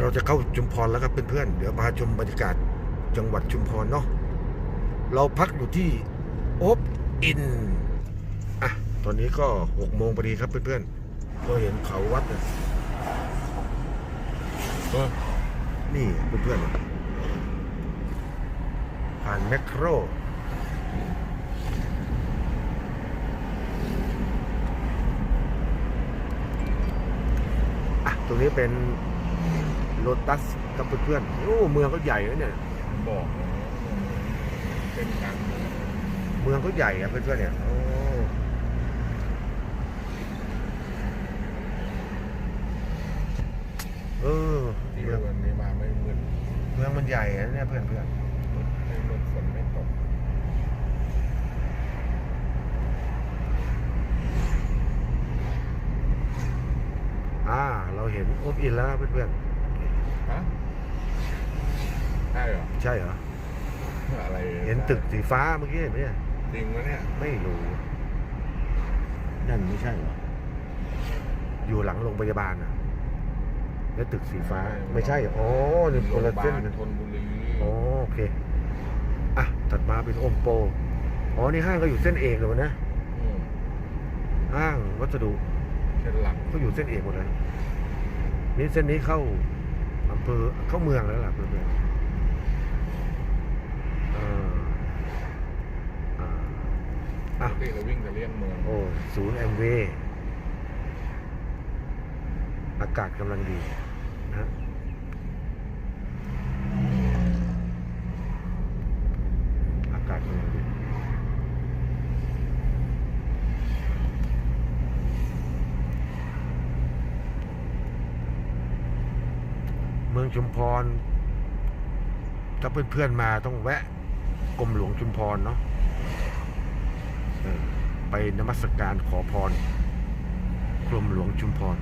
เราจะเข้าชุมพรแล้วครับเพื่อนๆเดี๋ยวพาชมบรรยากาศจังหวัดชุมพรเนาะเราพักอยู่ที่โอบอินอะตอนนี้ก็หกโมงพอดีครับเพื่อนๆก็เห็นเขาวัดนะก็นี่เพื่อนๆผ่านแมคโครอะตรงนี้เป็น โ o ตัสกับเพื่อนๆ โอ้ เมืองก็ใหญ่นะเนี่ย บอกนะเป็นกลางเมืองเมืองก็ใหญ่อะเพื่อนๆเนี่ย โอ้เออที่เมืองวันนี้มาไม่มืดเมืองมันใหญ่อะเนี่ยเพื่อนไม่มืดฝนไม่ตกๆอ่า เราเห็นโอบอินแล้วนะเพื่อนฮะ ใช่เหรอๆใช่เหรอ อะไรเห็นตึกสีฟ้าเมื่อกี้เห็นไหมเนี่ยจริงไหมเนี่ยไม่รู้นั่นไม่ใช่เหรอ อยู่หลังโรงพยาบาลนะแล้วตึกสีฟ้า ไม่ใช่อ๋อนี่คนละเส้นโรงพยากันบาลธนบุรีอ๋อโอเค อะถัดมาเป็นโอมโปรอ๋อ นี่ห้างก็อยู่เส้นเอกเลยวะนะมห้างวัสดุเส้นหลังก็อยู่เส้นเอกหมดเลย นี่เส้นนี้เข้าอำเภอเข้าเมืองแล้วล่ะเพื่อนๆเอออ่า ปกติเราวิ่งจะเลี่ยงเมือง โอ้ศูนย์แอมเวย์อากาศกำลังดีนะอากาศกำลังดีเมืองชุมพร ถ้าเพื่อนๆมาต้องแวะกรมหลวงชุมพรเนาะ ไปนมัสการขอพรกรมหลวงชุมพร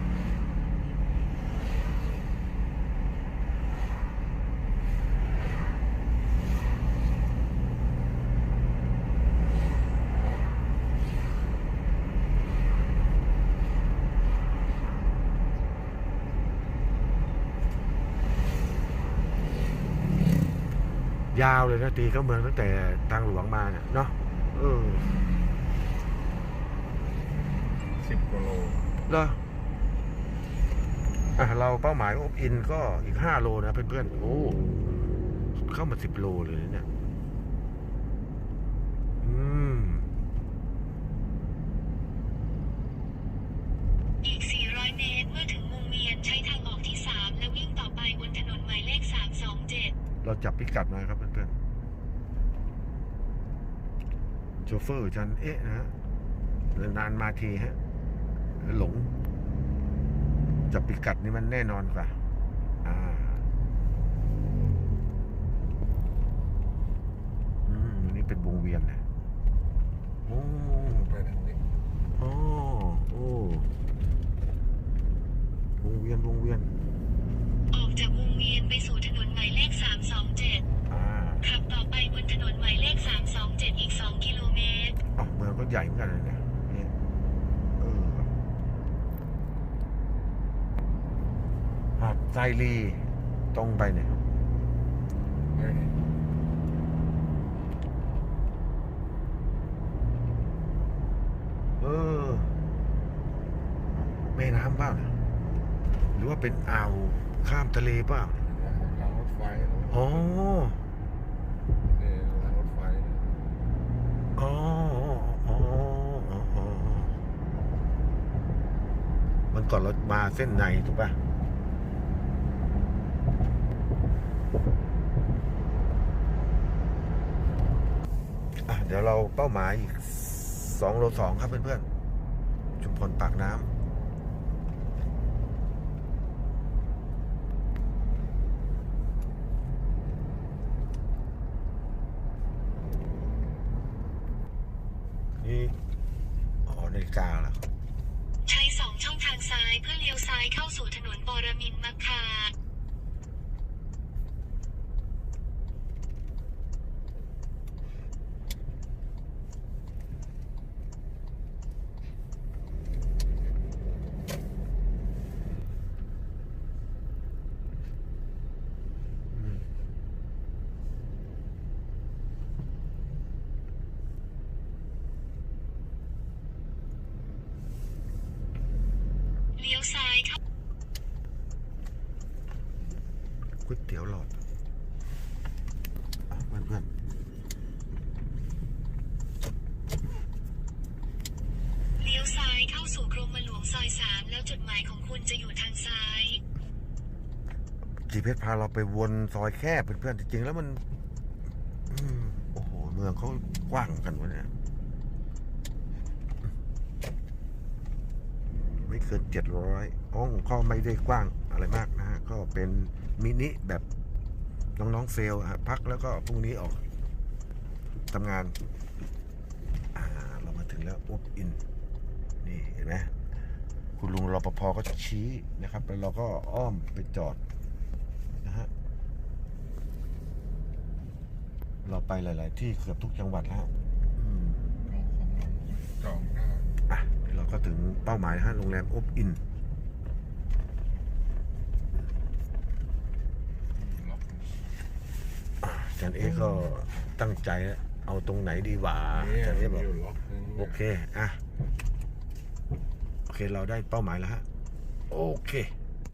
ยาวเลยนะตีเข้าเมืองตั้งแต่ทางหลวงมาเนี่ยเนาะเออ สิบกิโล เหรออะเราเป้าหมายอบอินก็อีกห้าโลนะเพื่อนๆ โอ้ เข้ามาสิบโลเลยนะเนี่ย อืม อีก 400 เมตรเมื่อถึงวงเวียนใช้ทางออกที่ 3 และวิ่งต่อไปบนถนนหมายเลข 327 เราจับพิกัดมาครับเพื่อนๆ โชเฟอร์ฉันเอ๊ะนะฮะนานๆมาทีฮะ หลงจับพิกัดนี่มันแน่นอนกว่าอ่าอืมอันนี่เป็นวงเวียนนะโอ้ไปทางนี้โอ้โอ้วงเวียนวงเวียน ออกจากวงเวียนไปสู่ถนนหมายเลข 327 อ่าขับต่อไปบนถนนหมายเลข 327 อีก 2 กิโลเมตร อ๋อเมืองก็ใหญ่เหมือนกันเลยเนี่ยเนี่ยเออ หาดไซรีตรงไปเนี่ยไปนี่เออแม่น้ำเปล่าเนี่ยหรือว่าเป็นอ่าวข้ามทะเลเปล่าทางรถไฟนะอ๋อนี่ทางรถไฟนะอ๋ออ๋ออ๋ออ๋อมันก่อนเรามาเส้นในถูกป่ะ อะ เดี๋ยวเราเป้าหมายอีกสองโลสองครับเพื่อนๆชุมพรปากน้ำนี่อ๋อนาฬิกาแล้วใช้2ช่องทางซ้ายเพื่อเลี้ยวซ้ายเข้าสู่ถนนบรมินทร์มักคา เลี้ยวซ้ายเข้าก๋วยเตี๋ยวหลอดอะเพื่อนเพื่อนเลี้ยวซ้ายเข้าสู่กรมหลวงซอยสามแล้วจุดหมายของคุณจะอยู่ทางซ้ายจีเพชรพาเราไปวนซอยแคบเพื่อนๆจริงๆแล้วมันอืมโอ้โห เมืองเขากว้างกันวะเนี่ย ไม่เกินเจ็ดร้อยห้องก็ไม่ได้กว้างอะไรมากนะฮะ ก็เป็นมินิแบบน้องๆเซลล์อะพักแล้วก็พรุ่งนี้ออกทำงานอ่าเรามาถึงแล้วอบอิน นี่เห็นไหมคุณลุงรปภก็ชี้นะครับ แล้วเราก็อ้อมไปจอดนะฮะ เราไปหลาย ๆ ที่เกือบทุกจังหวัดแล้วอืมเอาของเราจองได้ ก็ถึงเป้าหมายนะฮะโรงแรมอบอินล็อกอาจารย์เอก็ตั้งใจแล้วเอาตรงไหนดีหว่าอาเนี่ยจารย์เอบอกอยู่ล็อกนึงโอเค อะ โอเคเราได้เป้าหมายแล้วฮะ โอเค